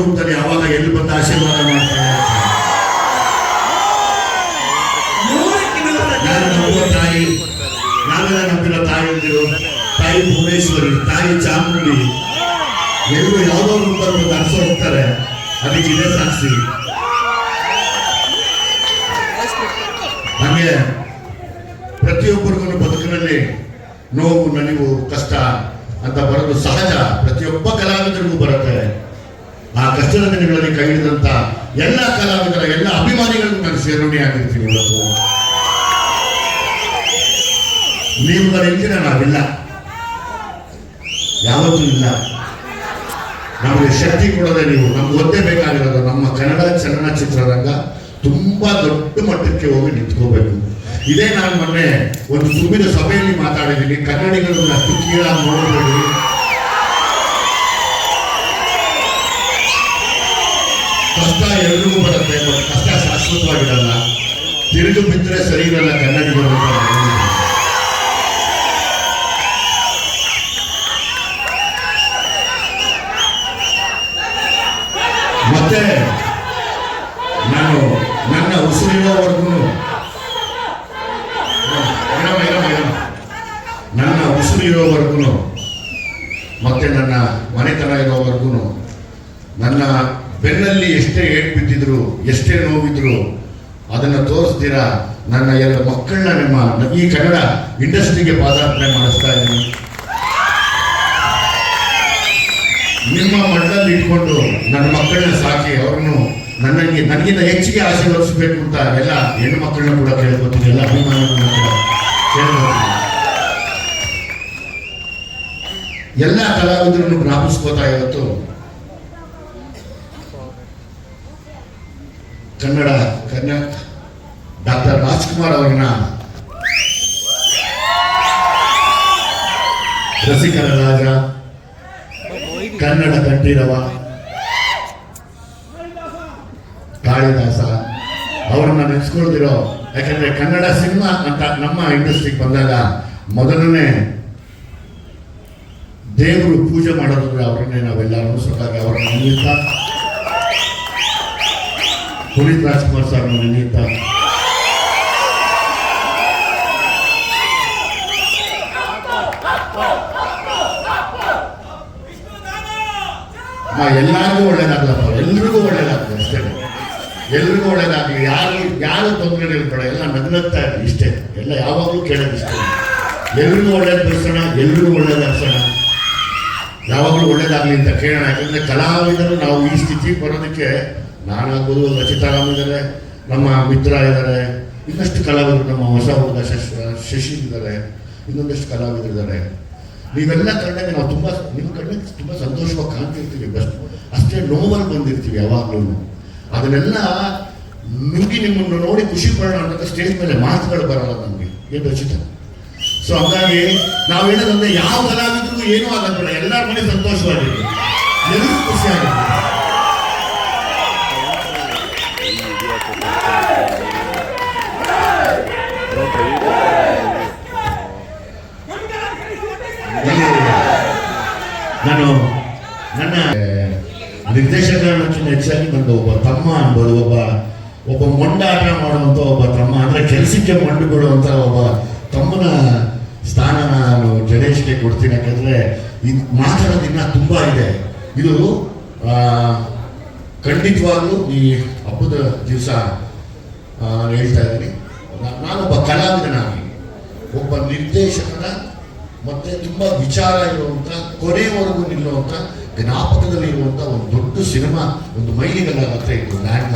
ರೂಪದಲ್ಲಿ ಯಾವಾಗ ಎಲ್ಲಿ ಬಂದು ಆಶೀರ್ವಾದ ಮಾಡ್ತಾನೆ ತಾಯಿ ನಾವೆಲ್ಲ ನಂಬಿರೋ ತಾಯಿಯಂದಿರು ತಾಯಿ ಭುವನೇಶ್ವರಿ ತಾಯಿ ಚಾಮುಂಡಿ. ಎಲ್ಲರೂ ಯಾವುದೋ ರೂಪದಲ್ಲಿ ಬಂದು ಅರ್ಸ ಹೋಗ್ತಾರೆ. ಅದಕ್ಕೆ ಇದೇ ಸಾಕ್ಷಿ. ಹಾಗೆ ಪ್ರತಿಯೊಬ್ಬರಿಗೂ ಬದುಕಿನಲ್ಲಿ ನೋವು ನಲಿವು ಕಷ್ಟ ಅಂತ ಬರೋದು ಸಹಜ. ಪ್ರತಿಯೊಬ್ಬ ಕಲಾವಿದರಿಗೂ ಬರುತ್ತೆ. ಆ ಕಷ್ಟದ ದಿನಗಳಲ್ಲಿ ಕೈ ಹಿಡಿದಂತ ಎಲ್ಲ ಕಲಾವಿದರ ಎಲ್ಲ ಅಭಿಮಾನಿಗಳನ್ನು ನಾನು ಸೇರ್ಪಡೆಯಾಗಿರ್ತೀನಿ ಇವತ್ತು. ನೀವು ಬರೀತೀರ ನಾವಿಲ್ಲ. ಯಾವತ್ತೂ ಇಲ್ಲ. ನಮಗೆ ಶಕ್ತಿ ಕೊಡದೆ ನೀವು ನಮ್ಗೆ ಒದ್ದೇ ಬೇಕಾಗಿರೋದು ನಮ್ಮ ಕನ್ನಡ ಚಲನಚಿತ್ರರಂಗ ತುಂಬಾ ದೊಡ್ಡ ಮಟ್ಟಕ್ಕೆ ಹೋಗಿ ನಿಂತ್ಕೋಬೇಕು. ಇದೇ ನಾನು ಮೊನ್ನೆ ಒಂದು ತುಂಬಿದ ಸಭೆಯಲ್ಲಿ ಮಾತಾಡಿದ್ದೀನಿ. ಕನ್ನಡಿಗರನ್ನ ಅಷ್ಟು ಕೀಳಾಗಿ ನೋಡಬೇಡಿ ಕಷ್ಟ ಎಲ್ರಿಗೂ ಬರುತ್ತೆ ಬಟ್ ಕಷ್ಟ ಶಾಶ್ವತವಾಗಿರಲ್ಲ ತಿರುಗು ಬಿದ್ದರೆ ಸರಿ ಇರಲ್ಲ, ಕನ್ನಡಿಗರು. ಮತ್ತೆ ನಾನು ನನ್ನ ಉಸಿರಿನವರೆಗೂ ನನ್ನ ಉಸಿರಿರೋವರೆಗೂ ಮತ್ತೆ ನನ್ನ ಮನೆತನ ಇರೋವರೆಗೂ ನನ್ನ ಬೆನ್ನಲ್ಲಿ ಎಷ್ಟೇ ಏಟ್ ಬಿದ್ದಿದ್ರು, ಎಷ್ಟೇ ನೋವಿದ್ರು ಅದನ್ನ ತೋರಿಸ್ತೀರಾ? ನನ್ನ ಎಲ್ಲ ಮಕ್ಕಳನ್ನ ನಿಮ್ಮ ಈ ಕನ್ನಡ ಇಂಡಸ್ಟ್ರಿಗೆ ಪಾದಾರ್ಪಣೆ ಮಾಡಿಸ್ತಾ ಇದ್ದೀನಿ. ನಿಮ್ಮ ಮಣ್ಣಲ್ಲಿ ಇಟ್ಕೊಂಡು ನನ್ನ ಮಕ್ಕಳನ್ನ ಸಾಕಿ ಅವ್ರನ್ನು ನನಗೆ ನನಗಿಂತ ಹೆಚ್ಚಿಗೆ ಆಶೀರ್ವದಿಸಬೇಕು ಅಂತ ಎಲ್ಲ ಹೆಣ್ಣು ಮಕ್ಕಳನ್ನ ಕೂಡ ಕೇಳ್ಕೊತೀನಿ, ಎಲ್ಲ ಅಭಿಮಾನಿಗಳನ್ನ ಕೂಡ ಕೇಳ್ಕೊತೀನಿ. ಎಲ್ಲ ಕಲಾವಿದರನ್ನು ಜ್ಞಾಪಿಸ್ಕೋತಾ ಇವತ್ತು ಕನ್ನಡ ಕನ್ಯಾ ಡಾಕ್ಟರ್ ರಾಜ್ಕುಮಾರ್ ಅವರನ್ನ ರಸಿಕರ ರಾಜ, ಕನ್ನಡ ಕಂಠೀರವ ಕಾಳಿದಾಸ ಅವರನ್ನ ನೆನೆಸ್ಕೊಳ್ತಿರೋ ಯಾಕಂದ್ರೆ ಕನ್ನಡ ಸಿನಿಮಾ ಅಂತ ನಮ್ಮ ಇಂಡಸ್ಟ್ರಿಗೆ ಬಂದಾಗ ಮೊದಲನೇ ದೇವರು ಪೂಜೆ ಮಾಡೋದಂದ್ರೆ ಅವರನ್ನೇ ನಾವೆಲ್ಲರೂ ಅನುಸರಿಸಾಗ ಅವರ ನೆನೆಯುತ್ತ ಪುನೀತ್ ರಾಜ್ಕುಮಾರ್ ಸರ್ ಅಮ್ಮ, ಎಲ್ಲರಿಗೂ ಒಳ್ಳೇದಾಗ್ಲಪ್ಪ. ಎಲ್ರಿಗೂ ಒಳ್ಳೇದಾಗ್ಲಿ ಅಷ್ಟೇ. ಎಲ್ರಿಗೂ ಒಳ್ಳೇದಾಗಲಿ. ಯಾರು ಯಾರು ತೊಂದರೆ ಇರ್ಬೇಡ. ಎಲ್ಲ ನಗ್ನಗ್ತಾ ಇರಲಿ ಇಷ್ಟೇ. ಎಲ್ಲ ಯಾವಾಗಲೂ ಕೇಳೋದು ಇಷ್ಟೇ. ಎಲ್ರಿಗೂ ಒಳ್ಳೇದು ಬಯಸೋಣ ಎಲ್ರಿಗೂ ಒಳ್ಳೇದಾಗ್ಸೋಣ ಯಾವಾಗಲೂ ಒಳ್ಳೇದಾಗಲಿ ಅಂತ ಕೇಳೋಣ. ಯಾಕಂದ್ರೆ ಕಲಾವಿದರು ನಾವು ಈ ಸ್ಥಿತಿಗೆ ಬರೋದಕ್ಕೆ ನಾನಾಗ್ಬೋದು ರಚಿತಾರಾಮ್ ಇದ್ದಾರೆ ನಮ್ಮ ಮಿತ್ರ ಇದ್ದಾರೆ ಇನ್ನಷ್ಟು ಕಲಾವಿದರು, ನಮ್ಮ ಹೊಸ ಹುಡುಗ ಶಶ್ ಇದ್ದಾರೆ ಇನ್ನೊಂದಷ್ಟು ಕಲಾವಿದರು ಇದ್ದಾರೆ ನೀವೆಲ್ಲ ಕಂಡಾಗ ನಾವು ತುಂಬ, ನಿಮ್ಮ ಕಣ್ಣಿಗೆ ತುಂಬ ಸಂತೋಷವಾಗಿ ಕಾಣ್ತಿರ್ತೀವಿ ಬಸ್ ಅಷ್ಟೇ ನೋವಲ್ಲಿ ಬಂದಿರ್ತೀವಿ ಯಾವಾಗಲೂ. ಅದನ್ನೆಲ್ಲ ನುಗ್ಗಿ ನಿಮ್ಮನ್ನು ನೋಡಿ ಖುಷಿ ಪಡೋಣ ಅನ್ನೋದು ಸ್ಟೇಜ್ ಮೇಲೆ ಮಾತುಗಳು ಬರಲ್ಲ ನಮಗೆ. ಏನು ರಚಿತ? ಸೊ ಹಂಗಾಗಿ ನಾವು ಹೇಳೋದಂದ್ರೆ ಯಾವ ಕಲಾವಿದ್ರಿಗೂ ಏನೂ ಆಗಲ್ಲ ಎಲ್ಲರ ಮನೆ ಸಂತೋಷವಾಗಿರ್ತೀವಿ ಎಲ್ಲರೂ ಖುಷಿಯಾಗಿರ್ತೀವಿ ನಾನು ನನ್ನ ನಿರ್ದೇಶಕರನ್ನಕ್ಕಿಂತ ಹೆಚ್ಚಾಗಿ ನನ್ನ ಒಬ್ಬ ತಮ್ಮ ಅನ್ಬೋದು, ಒಬ್ಬ ಒಬ್ಬ ಮೊಂಡಾಟ ಮಾಡುವಂಥ ಒಬ್ಬ ತಮ್ಮ, ಅಂದರೆ ಕೆಲಸಕ್ಕೆ ಮಂಡು ಬಿಡುವಂಥ ಒಬ್ಬ ತಮ್ಮನ ಸ್ಥಾನ ನಾನು ಜಡೇಶ್ಗೆ ಕೊಡ್ತೀನಿ, ಯಾಕಂದರೆ ಇದು ಮಾತಾಡೋದು ದಿನ ತುಂಬಾ ಇದೆ. ಇದು ಖಂಡಿತವಾಗ್ಲೂ ಈ ಹಬ್ಬದ ದಿವಸ ಹೇಳ್ತಾ ಇದ್ದೀನಿ. ನಾನೊಬ್ಬ ಕಲಾವಿದನಾಗಿ, ಒಬ್ಬ ನಿರ್ದೇಶಕನ ಮತ್ತೆ ತುಂಬಾ ವಿಚಾರ ಇರುವಂತ ಕೊನೆಯವರೆಗೂ ನಿಲ್ಲುವಂತ ಜ್ಞಾಪಕದಲ್ಲಿ ಇರುವಂತ ಒಂದು ದೊಡ್ಡ ಸಿನಿಮಾ, ಒಂದು ಮೈಲಿಗಲ್ಲ ಹತ್ರ ಇತ್ತು ಲ್ಯಾಂಡ್